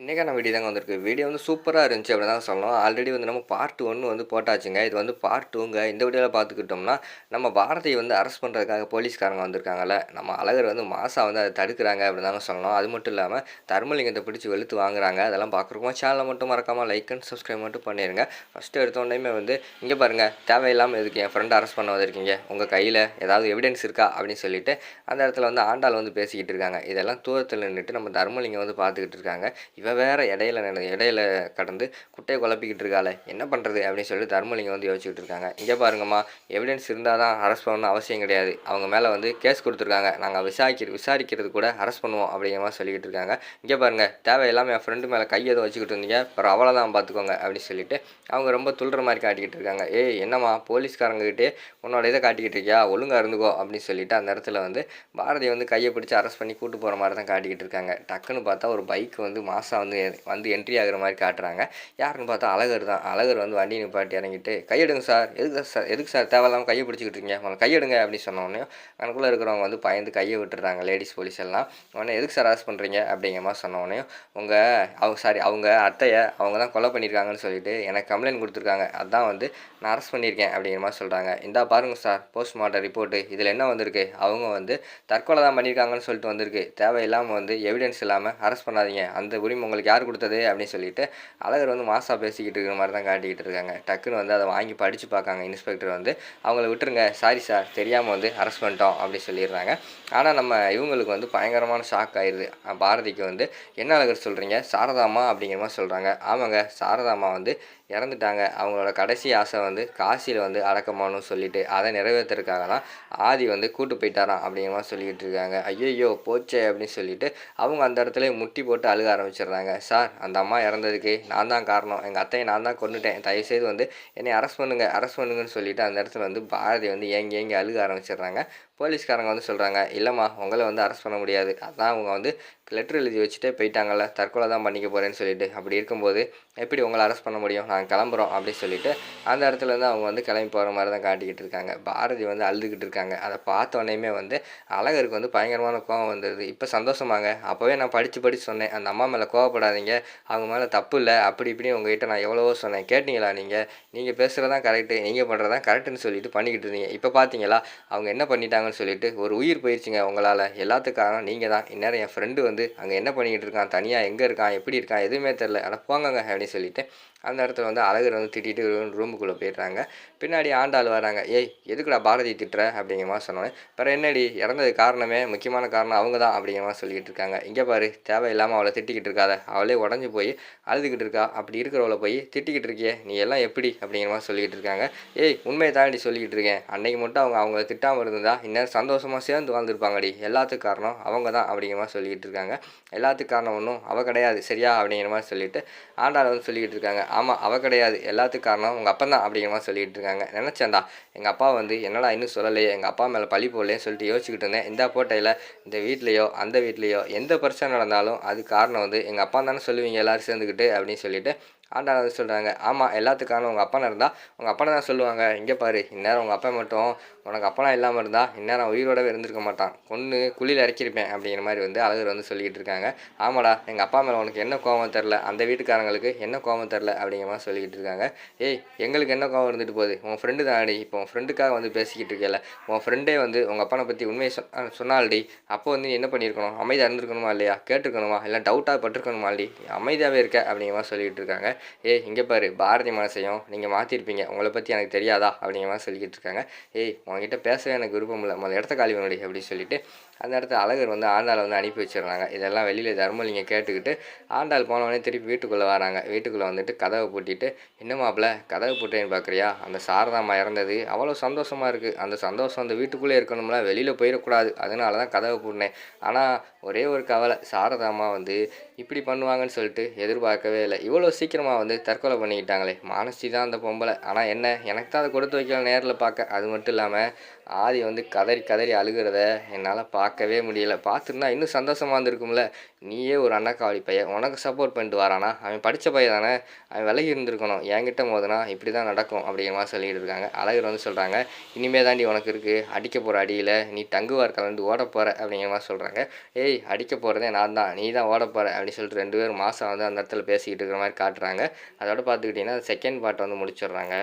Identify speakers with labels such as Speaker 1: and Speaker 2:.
Speaker 1: இன்றைக்கான வீடியோ தாங்க வந்திருக்கு. வீடியோ வந்து சூப்பராக இருந்துச்சு அப்படின்னு தான் சொல்லணும். ஆல்ரெடி வந்து நம்ம பார்ட் ஒன்று வந்து போட்டாச்சுங்க. இது வந்து பார்ட் டூங்க இந்த வீடியோவில் பார்த்துக்கிட்டோம்னா நம்ம பாரதியை வந்து அரெஸ்ட் பண்ணுறதுக்காக போலீஸ்காரங்க வந்திருக்காங்கல்ல. நம்ம அழகர் வந்து மாசா வந்து அதை தடுக்கிறாங்க அப்படின்னு தாங்க சொல்லணும். அது மட்டும் இல்லாமல் தர்மலிங்கத்தை பிடிச்சி வெளுத்து வாங்குறாங்க. அதெல்லாம் பார்க்குறோமா சேனலை மட்டும் மறக்காமல் லைக் அண்ட் சப்ஸ்கிரைப் மட்டும் பண்ணிடுங்க ஃபஸ்ட்டு எடுத்தோடனே வந்து இங்கே பாருங்கள் தேவையில்லாமல் எதுக்கு என் ஃப்ரெண்ட் அரெஸ்ட் பண்ண வந்திருக்கீங்க? உங்கள் கையில் ஏதாவது எவிடன்ஸ் இருக்கா? அப்படின்னு சொல்லிட்டு அந்த இடத்துல வந்து ஆண்டாள் வந்து பேசிக்கிட்டு இருக்காங்க. இதெல்லாம் தூரத்தில் நின்றுட்டு நம்ம தர்மலிங்கம் வந்து பார்த்துக்கிட்டு இருக்காங்க. இவன் வேற இடையில நின்னு இடையில கடந்து குட்டையை குழப்பிக்கிட்டு இருக்காளே. என்ன பண்ணுறது அப்படின்னு சொல்லிட்டு தர்மலிங்கம் வந்து யோசிச்சுட்டு இருக்காங்க. இங்கே பாருங்கம்மா எவிடன்ஸ் இருந்தால் தான் அரெஸ்ட் பண்ணணும் அவசியம் கிடையாது. அவங்க மேலே வந்து கேஸ் கொடுத்துருக்காங்க. நாங்கள் விசாரிக்கிற விசாரிக்கிறது கூட அரெஸ்ட் பண்ணுவோம் அப்படிங்கிற மாதிரி சொல்லிக்கிட்டு இருக்காங்க. இங்கே பாருங்க தேவையில்லாமல் என் ஃப்ரெண்டு மேலே கையை எதுவும் வச்சுக்கிட்டு இருந்தீங்க. அப்புறம் அவ்வளோதான் பார்த்துக்கோங்க அப்படின்னு சொல்லிட்டு அவங்க ரொம்ப துள்ளுற மாதிரி காட்டிக்கிட்டு இருக்காங்க. ஏய் என்னம்மா போலீஸ்காரங்ககிட்டே உன்னோட இதை காட்டிக்கிட்டு இருக்கியா? ஒழுங்காக இருந்துக்கோ அப்படின்னு சொல்லிட்டு அந்த இடத்துல வந்து பாரதியை வந்து கையை பிடிச்சி அரெஸ்ட் பண்ணி கூட்டு போகிற மாதிரி தான் காட்டிக்கிட்டு இருக்காங்க. டக்குன்னு பார்த்தா ஒரு பைக் வந்து மாசா வந்து வந்து என்ட்ரி ஆகிற மாதிரி காட்டுறாங்க. யாருன்னு பார்த்தா அழகர் தான். அழகர் வந்து வண்டி நிப்பாட்டி இறங்கிட்டு கையெடுங்க சார். எதுக்கு சார் எதுக்கு சார் தேவையில்லாமல் கையை பிடிச்சிக்கிட்டு இருக்கீங்க? முதல்ல கையெடுங்க அப்படின்னு சொன்னோடனே எனக்குள்ளே இருக்கிறவங்க வந்து பயந்து கையை விட்டுறாங்க லேடிஸ் போலீஸ் எல்லாம். உடனே எதுக்கு சார் அரெஸ்ட் பண்ணுறீங்க அப்படிங்கிற மாதிரி சொன்னோடனே உங்கள் அவங்க சாரி அவங்க அத்தையை அவங்க தான் கொலை பண்ணியிருக்காங்கன்னு சொல்லிட்டு எனக்கு கம்ப்ளைண்ட் கொடுத்துருக்காங்க. அதான் வந்து நான் அரெஸ்ட் பண்ணியிருக்கேன் அப்படிங்கிற மாதிரி சொல்கிறாங்க இந்தா பாருங்க சார் போஸ்ட்மார்ட்டம் ரிப்போர்ட்டு இதில் என்ன வந்திருக்கு? அவங்க வந்து தற்கொலை தான் பண்ணியிருக்காங்கன்னு சொல்லிட்டு வந்திருக்கு. தேவையில்லாமல் வந்து எவிடன்ஸ் இல்லாமல் அரெஸ்ட் பண்ணாதீங்க. அந்த உரிமை உங்களுக்கு யார் கொடுத்தது அப்படின்னு சொல்லிட்டு அழகர் வந்து மாசா பேசிக்கிட்டு இருக்கிற மாதிரி தான் காட்டிக்கிட்டு இருக்காங்க. டக்குன்னு வந்து அதை வாங்கி படித்து பார்க்காங்க. இன்ஸ்பெக்டர் வந்து அவங்கள விட்டுருங்க. சாரி சார் தெரியாமல் வந்து அரெஸ்ட் பண்ணிட்டோம் அப்படின்னு சொல்லிடுறாங்க. ஆனால் நம்ம இவங்களுக்கு வந்து பயங்கரமான ஷாக் ஆயிடுது பாரதிக்கு வந்து என்ன அழகர் சொல்கிறீங்க சாரதாமா அப்படிங்கிற மாதிரி சொல்கிறாங்க ஆமாங்க சாரதாமா வந்து இறந்துட்டாங்க. அவங்களோட கடைசி ஆசை வந்து காசியில் வந்து அடக்கமானு சொல்லிட்டு அதை நிறைவேற்றுறதுக்காக தான் ஆதி வந்து கூட்டு போயிட்டாராம் அப்படிங்கிற மாதிரி சொல்லிக்கிட்டு இருக்காங்க. ஐயோ போச்சே அப்படின்னு சொல்லிட்டு அவங்க அந்த இடத்துல முட்டி போட்டு அழுக ஆரம்பிச்சிடுறாங்க. சார் அந்த அம்மா இறந்ததுக்கு நான் தான் காரணம். எங்கள் அத்தையை நான் தான் கொண்டுட்டேன் தயவுசெய்து வந்து என்னை அரெஸ்ட் பண்ணுங்க அரெஸ்ட் பண்ணுங்கன்னு சொல்லிட்டு அந்த இடத்துல வந்து பாரதி வந்து ஏங்கி ஏங்கி அழுக ஆரம்பிச்சிடுறாங்க. போலீஸ்காரங்க வந்து சொல்கிறாங்க இல்லைம்மா உங்களை வந்து அரெஸ்ட் பண்ண முடியாது. அதான் அவங்க வந்து லெட்டர் எழுதி வச்சுட்டே போயிட்டாங்கல்ல தற்கொலை தான் பண்ணிக்க போகிறேன்னு சொல்லிட்டு. அப்படி இருக்கும்போது எப்படி உங்களை அரெஸ்ட் பண்ண முடியும்? நாங்கள் கிளம்புறோம் அப்படின்னு சொல்லிட்டு அந்த இடத்துல இருந்து அவங்க வந்து கிளம்பி போகிற மாதிரி தான் காட்டிக்கிட்டு இருக்காங்க. பாரதி வந்து அழுதுகிட்டு இருக்காங்க. அதை பார்த்த வந்து அழகருக்கு வந்து பயங்கரமான கோவம் வந்துடுது. இப்போ சந்தோஷமாங்க. அப்போவே நான் படித்து படித்து சொன்னேன். அந்த அம்மா மேலே கோவப்படாதீங்க. அவங்க மேலே தப்பு இல்லை. அப்படி இப்படி உங்ககிட்ட நான் எவ்வளவோ சொன்னேன். கேட்டிங்களா நீங்கள் நீங்கள் பேசுகிறதான் கரெக்டு நீங்கள் பண்ணுறதான் கரெக்டுன்னு சொல்லிட்டு பண்ணிக்கிட்டு இருந்தீங்க. இப்போ பார்த்தீங்களா அவங்க என்ன பண்ணிட்டாங்கன்னு சொல்லிட்டு ஒரு உயிர் போயிடுச்சுங்க உங்களால். எல்லாத்துக்காக நீங்கள் தான். இந்நேரம் என் ஃப்ரெண்டு வந்து அங்கே என்ன பண்ணிக்கிட்டு இருக்கான்? தனியாக எங்கே இருக்கான்? எப்படி இருக்கான்? எதுவுமே தெரில ஆனால் போங்கங்க அப்படின்னு சொல்லிட்டு அந்த இடத்துல வந்து அழகர் வந்து திட்டிட்டு ரூமுக்குள்ளே போயிடுறாங்க. பின்னாடி ஆண்டாள் வராங்க. ஏய் எதுக்குடா பாரதி திட்டுற? அப்படிங்கிற மாதிரி சொன்னோன்னே பிற என்னடி இறந்தது காரணமே முக்கியமான காரணம் அவங்க தான் அப்படிங்கிற மாதிரி சொல்லிக்கிட்டு இருக்காங்க. இங்கே பாரு தேவையில்லாமல் அவளை திட்டிக்கிட்டு இருக்காத. அவளே உடஞ்சி போய் அழுதுகிட்டு இருக்கா. அப்படி இருக்கிறவளை போய் திட்டிக்கிட்டு இருக்கியே நீ எல்லாம் எப்படி? அப்படிங்கிற மாதிரி சொல்லிக்கிட்டு இருக்காங்க. ஏய் உண்மையை தாண்டி சொல்லிக்கிட்டு இருக்கேன். அன்னைக்கு மட்டும் அவங்க அவங்கள திட்டாமல் இருந்தா இன்னும் சந்தோஷமாக சேர்ந்து வாழ்ந்துருப்பாங்கடி. எல்லாத்துக்கும் காரணம் அவங்க தான் அப்படிங்கிற மாதிரி சொல்லிக்கிட்டு இருக்காங்க. எல்லாத்துக்கு காரணம் ஒன்றும் அவள் கிடையாது. சரியா? அப்படிங்கிற மாதிரி சொல்லிட்டு ஆண்டாள் வந்து சொல்லிக்கிட்டு இருக்காங்க. ஆமாம் அவள் கிடையாது. எல்லாத்துக்கும் காரணம் உங்கள் அப்பா தான் அப்படிங்கிற மாதிரி சொல்லிகிட்டு இருக்காங்க. நினச்சேன்டா எங்கள் அப்பா வந்து என்னடா இன்னும் சொல்லலையே எங்கள் அப்பா மேலே பழி போடலையே சொல்லிட்டு யோசிச்சுக்கிட்டு இருந்தேன். இந்த போட்டையில் இந்த வீட்லேயோ அந்த வீட்லேயோ எந்த பிரச்சனை நடந்தாலும் அது காரணம் வந்து எங்கள் அப்பா தானே சொல்லுவீங்க எல்லோரும் சேர்ந்துக்கிட்டு அப்படின்னு சொல்லிட்டு ஆண்டாள் வந்து சொல்கிறாங்க ஆமாம் எல்லாத்துக்கான உங்கள் அப்பா இருந்தால் உங்கள் அப்பா தான் சொல்லுவாங்க. இங்கே பாரு இந்நேரம் உங்கள் அப்பா மட்டும் உனக்கு அப்பனா இல்லாமல் இருந்தால் இந்நேரம் உயிரோடவே இருந்திருக்க மாட்டான். கொன்று குழியில் இறக்கியிருப்பேன் அப்படிங்கிற மாதிரி வந்து அழகர் வந்து சொல்லிக்கிட்டு இருக்காங்க. ஆமாடா எங்கள் அப்பா மேலே உனக்கு என்ன கோவம் தெரில அந்த வீட்டுக்காரங்களுக்கு என்ன கோவம் தெரில அப்படிங்கிற மாதிரி சொல்லிக்கிட்டு இருக்காங்க. ஏய் எங்களுக்கு என்ன கோவம் இருந்துட்டு போகுது? உன் ஃப்ரெண்டு தான் அடி இப்போ உன் ஃப்ரெண்டுக்காக வந்து பேசிக்கிட்டு இருக்கல உன் ஃப்ரெண்டே வந்து உங்கள் அப்பனை பற்றி உண்மையை சொன்ன சொன்னால்டி. அப்போ வந்து நீ என்ன பண்ணியிருக்கணும்? அமைதியாக இருந்திருக்கணுமா இல்லையா? கேட்டிருக்கணுமா? இல்லை டவுட்டாக பட்டிருக்கணுமா இல்லடி அமைதியாகவே இருக்க அப்படிங்கிற மாதிரி சொல்லிக்கிட்டு இருக்காங்க. ஏய் இங்கே பாரு பாரதி மனசையும் நீங்கள் மாற்றிருப்பீங்க உங்களை பற்றி எனக்கு தெரியாதா? அப்படிங்கிற மாதிரி சொல்லிக்கிட்டு இருக்காங்க. ஏய் உங்ககிட்ட பேசவே எனக்கு விருப்பம் இல்லை. முதல்ல இடத்த காலி பண்ணி அப்படின்னு சொல்லிட்டு அந்த இடத்துல அழகர் வந்து ஆண்டாளை வந்து அனுப்பி வச்சிடுறாங்க. இதெல்லாம் வெளியில் தர்மலிங்க கேட்டுக்கிட்டு ஆண்டாள் போனவொடனே திருப்பி வீட்டுக்குள்ளே வராங்க. வீட்டுக்குள்ளே வந்துட்டு கதவை பூட்டிட்டு என்ன மாப்பிள்ள கதவை பூட்டேன்னு பார்க்குறியா அந்த சாரதாம்மா இறந்தது. அவ்வளோ சந்தோஷமாக இருக்குது அந்த சந்தோஷம் அந்த வீட்டுக்குள்ளே இருக்கணும்ல. வெளியில் போயிடக்கூடாது. அதனால தான் கதவை பூட்டினேன். ஆனால் ஒரே ஒரு கவலை சாரதாம்மா வந்து இப்படி பண்ணுவாங்கன்னு சொல்லிட்டு எதிர்பார்க்கவே இல்லை. இவ்வளோ சீக்கிரமாக அம்மா வந்து தற்கொலை பண்ணிக்கிட்டாங்களே. மானசி தான் அந்த பொம்பளை. ஆனால் என்ன? எனக்கு தான் அதை கொடுத்து வைக்கல நேரில் பார்க்க. அது மட்டும் இல்லாமல் ஆதி வந்து கதறி கதறி அழுகிறத என்னால் பார்க்கவே முடியல. பார்த்துருந்தா இன்னும் சந்தோஷமாக இருந்திருக்கும்ல. நீயே ஒரு அண்ணாக்காவடி பையன். உனக்கு சப்போர்ட் பண்ணிட்டு வரானா? அவன் படித்த பையன் தானே. அவன் விலகி இருந்திருக்கணும். என்கிட்ட மோதுனா இப்படி தான் நடக்கும் அப்படிங்கிற மாதிரி சொல்லிட்டு இருக்காங்க. அழகர் வந்து சொல்கிறாங்க இனிமே தாண்டி உனக்கு இருக்குது அடிக்க போகிற அடியில் நீ தங்குவார் கலந்து ஓட போகிற அப்படிங்கிற மாதிரி சொல்கிறாங்க ஏய் அடிக்க போகிறதே நான் தான். நீ தான் ஓட போகிற அப்படின்னு சொல்லிட்டு ரெண்டு பேரும் மாதம் வந்து அந்த இடத்துல பேசிக்கிட்டு இருக்கிற மாதிரி காட்டுறாங்க. அதோட பார்த்துக்கிட்டிங்கன்னா செகண்ட் பார்ட் வந்து முடிச்சிடுறாங்க.